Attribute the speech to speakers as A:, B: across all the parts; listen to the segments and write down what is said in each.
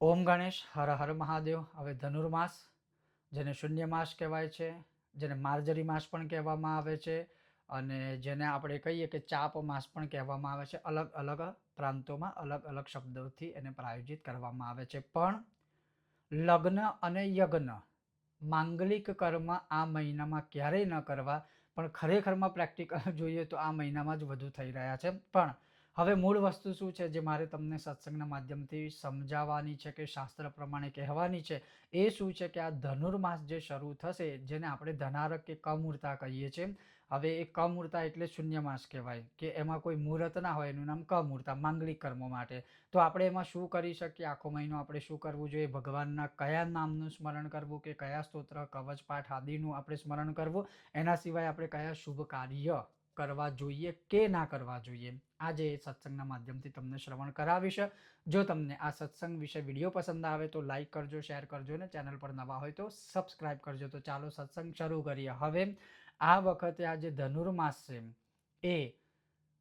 A: ઓમ ગણેશ, હર હર મહાદેવ. હવે ધનુર્માસ જેને શૂન્ય માસ કહેવાય છે, જેને માર્જરી માસ પણ કહેવામાં આવે છે, અને જેને આપણે કહીએ કે ચાપ માસ પણ કહેવામાં આવે છે. અલગ અલગ પ્રાંતોમાં અલગ અલગ શબ્દોથી એને પ્રાયોજિત કરવામાં આવે છે. પણ લગ્ન અને યજ્ઞ, માંગલિક કર્મ આ મહિનામાં ક્યારેય ન કરવા, પણ ખરેખરમાં પ્રેક્ટિકલ જોઈએ તો આ મહિનામાં જ વધુ થઈ રહ્યા છે. પણ હવે મૂળ વસ્તુ શું છે જે મારે તમને સત્સંગના માધ્યમથી સમજાવવાની છે કે શાસ્ત્ર પ્રમાણે કહેવાની છે, એ શું છે કે આ ધનુર્માસ જે શરૂ થશે જેને આપણે ધનારક કે કમૂર્તા કહીએ છીએ. હવે એ કમૂર્તા એટલે શૂન્ય માસ કહેવાય કે એમાં કોઈ મુહૂર્ત ના હોય, એનું નામ કમૂર્તા, માંગલિક કર્મો માટે. તો આપણે એમાં શું કરી શકીએ? આખો મહિનો આપણે શું કરવું જોઈએ? ભગવાનના કયા નામનું સ્મરણ કરવું કે કયા સ્તોત્ર કવચ પાઠ આદિનું આપણે સ્મરણ કરવું? એના સિવાય આપણે કયા શુભ કાર્ય કરવા જોઈએ કે ના કરવા જોઈએ? આજે સત્સંગના માધ્યમથી તમને શ્રવણ કરાવીશ. જો તમને આ સત્સંગ વિશે વીડિયો પસંદ આવે તો લાઈક કરજો, શેર કરજો ને ચેનલ પર નવા હોય તો સબસ્ક્રાઈબ કરજો. તો ચાલો સત્સંગ શરૂ કરીએ. હવે આ વખતે આ જે ધનુર્માસ છે એ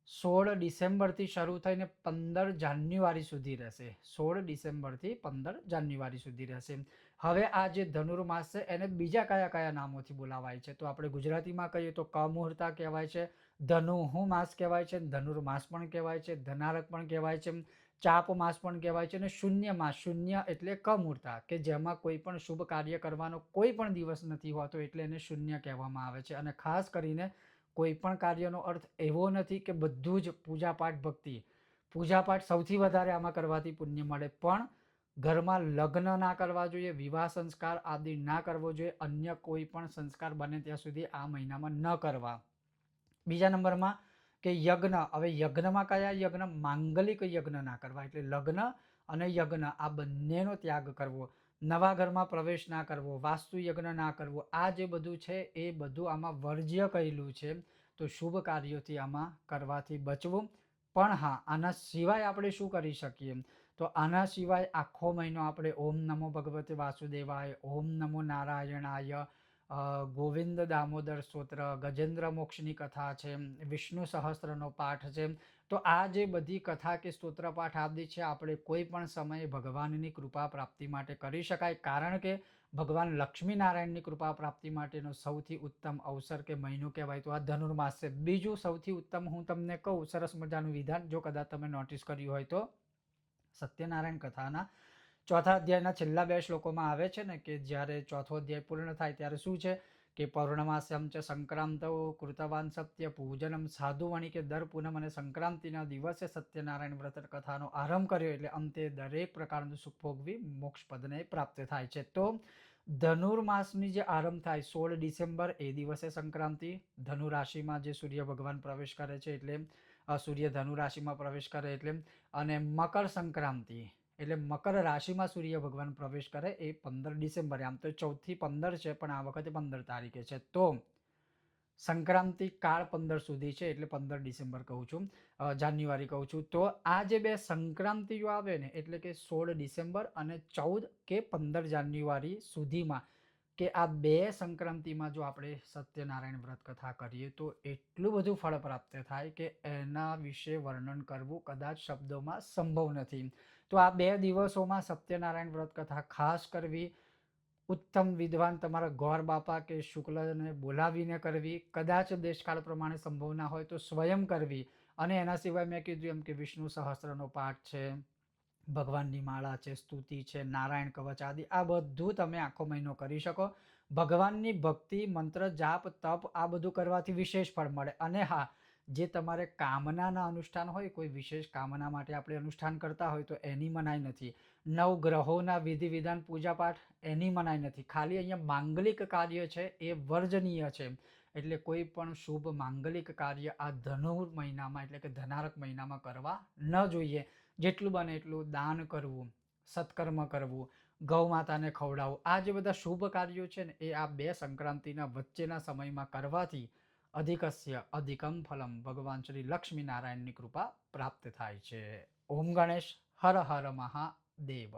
A: સોળ ડિસેમ્બરથી શરૂ થઈને પંદર જાન્યુઆરી સુધી રહેશે. સોળ ડિસેમ્બરથી પંદર જાન્યુઆરી સુધી રહેશે. હવે આ જે ધનુર્માસ છે, એને બીજા કયા કયા નામોથી બોલાવાય છે? તો આપણે ગુજરાતીમાં કહીએ તો કમુહૂર્તા કહેવાય છે ધનુહુ માસ કહેવાય છે, ધનુર્માસ પણ કહેવાય છે, ધનારક પણ કહેવાય છે ચાપ માસ પણ કહેવાય છે અને શૂન્ય માસ શૂન્ય એટલે કમૂર્તા, કે જેમાં કોઈ પણ શુભ કાર્ય કરવાનો કોઈ પણ દિવસ નથી હોતો એટલે એને શૂન્ય કહેવામાં આવે છે. અને ખાસ કરીને કોઈ પણ કાર્યનો અર્થ એવો નથી કે બધું જ પૂજાપાઠ ભક્તિ. પૂજાપાઠ સૌથી વધારે આમાં કરવાથી પુણ્ય મળે, પણ ઘરમાં લગ્ન ના કરવા જોઈએ, વિવાહ સંસ્કાર આદિ ના કરવો જોઈએ, અન્ય કોઈ પણ સંસ્કાર બને ત્યાં સુધી આ મહિનામાં ન કરવા. બીજા નંબરમાં કે યજ્ઞ. હવે યજ્ઞમાં કયા યજ્ઞ? માંગલિક યજ્ઞ ના કરવા. એટલે લગ્ન અને યજ્ઞ આ બંનેનો ત્યાગ કરવો. નવા ઘરમાં પ્રવેશ ના કરવો, વાસ્તુ યજ્ઞ ના કરવો, આ જે બધું છે એ બધું આમાં વર્જ્ય કહેલું છે. તો શુભ કાર્યોથી આમાં કરવાથી બચવું. પણ હા, આના સિવાય આપણે શું કરી શકીએ? તો આના સિવાય આખો મહિનો આપણે ઓમ નમો ભગવતે વાસુદેવાય, ઓમ નમો નારાયણાય ગોવિંદ દામોદર સ્તોત્ર, ગજેન્દ્ર મોક્ષની કથા છે, વિષ્ણુ સહસ્ત્રનો પાઠ છે. તો આ જે બધી કથા કે સ્તોત્ર પાઠ આદિ છે, આપણે કોઈ પણ સમયે ભગવાનની કૃપા પ્રાપ્તિ માટે કરી શકાય. કારણ કે ભગવાન લક્ષ્મીનારાયણની કૃપા પ્રાપ્તિ માટેનો સૌથી ઉત્તમ અવસર કે મહિનો કહેવાય. તો આ ધનુર્માસ. છે બીજું સૌથી ઉત્તમ હું તમને કહું, સરસ મજાનું વિધાન, જો કદાચ તમે નોટિસ કર્યું હોય તો. સત્યનારાયણ કથાના ચોથા અધ્યાયના છેલ્લા બે શ્લોકોમાં આવે છે ને કે જ્યારે ચોથો અધ્યાય પૂર્ણ થાય ત્યારે શું છે? કે પૌર્ણમાસ્યમ ચ સંક્રાંતો કૃતવાન સત્ય પૂજનમ સાધુવાણી કે દર પૂનમ અને સંક્રાંતિના દિવસે સત્યનારાયણ વ્રત કથાનો આરંભ કર્યો એટલે અંતે દરેક પ્રકારનું સુખ ભોગવી મોક્ષ પદને પ્રાપ્ત થાય છે. તો ધનુર્માસની જે આરંભ થાય સોળ ડિસેમ્બર એ દિવસે સંક્રાંતિ ધનુ રાશિમાં જે સૂર્ય ભગવાન પ્રવેશ કરે છે એટલે સૂર્ય ધનુ રાશિમાં પ્રવેશ કરે એટલે અને મકર સંક્રાંતિ એટલે મકર રાશિમાં સૂર્ય ભગવાન પ્રવેશ કરે એ પંદર ડિસેમ્બરે. આમ તો ચૌદથી પંદર છે, પણ આ વખતે પંદર તારીખે છે. તો સંક્રાંતિ કાળ પંદર સુધી છે એટલે પંદર ડિસેમ્બર કહું છું જાન્યુઆરી કહું છું. તો આ જે બે સંક્રાંતિઓ આવે ને એટલે કે સોળ ડિસેમ્બર અને ચૌદ કે પંદર જાન્યુઆરી સુધીમાં કે આ બે સંક્રાંતિમાં જો આપણે સત્યનારાયણ વ્રત કથા કરીએ, તો એટલું બધું ફળ પ્રાપ્ત થાય કે એના વિશે વર્ણન કરવું કદાચ શબ્દોમાં સંભવ નથી. તો આ બે દિવસોમાં સત્યનારાયણ વ્રત કથા ખાસ કરવી, ઉત્તમ વિદ્વાન તમારા ગોર બાપા કે શુક્લને બોલાવીને કરવી, કદાચ દેશકાળ પ્રમાણે સંભવ ના હોય તો સ્વયં કરવી. અને એના સિવાય મેં કીધું એમ કે વિષ્ણુ સહસ્ત્રનો પાઠ છે. ભગવાનની માળા છે, સ્તુતિ છે, નારાયણ કવચ આદિ, આ બધું તમે આખો મહિનો કરી શકો. ભગવાનની ભક્તિ, મંત્ર, જાપ, તપ આ બધું કરવાથી વિશેષ ફળ મળે. અને હા, જે તમારે કામનાના અનુષ્ઠાન હોય, કોઈ વિશેષ કામના માટે આપણે અનુષ્ઠાન કરતા હોય, તો એની મનાઈ નથી. નવ ગ્રહોના વિધિ વિધાન પૂજા પાઠ એની મનાઈ નથી. ખાલી અહીંયા માંગલિક કાર્ય છે, એ વર્જનીય છે. એટલે કોઈ પણ શુભ માંગલિક કાર્ય આ ધનુર મહિનામાં એટલે કે ધનારક મહિનામાં કરવા ન જોઈએ. જેટલું બને એટલું દાન કરવું, સત્કર્મ કરવું, ગૌ માતાને ખવડાવવું. આ જે બધા શુભ કાર્યો છે ને, એ આ બે સંક્રાંતિના વચ્ચેના સમયમાં કરવાથી અધિકસ્ય અધિકમ ફલમ. ભગવાન શ્રી લક્ષ્મીનારાયણની કૃપા પ્રાપ્ત થાય છે. ઓમ ગણેશ, હર હર મહાદેવ.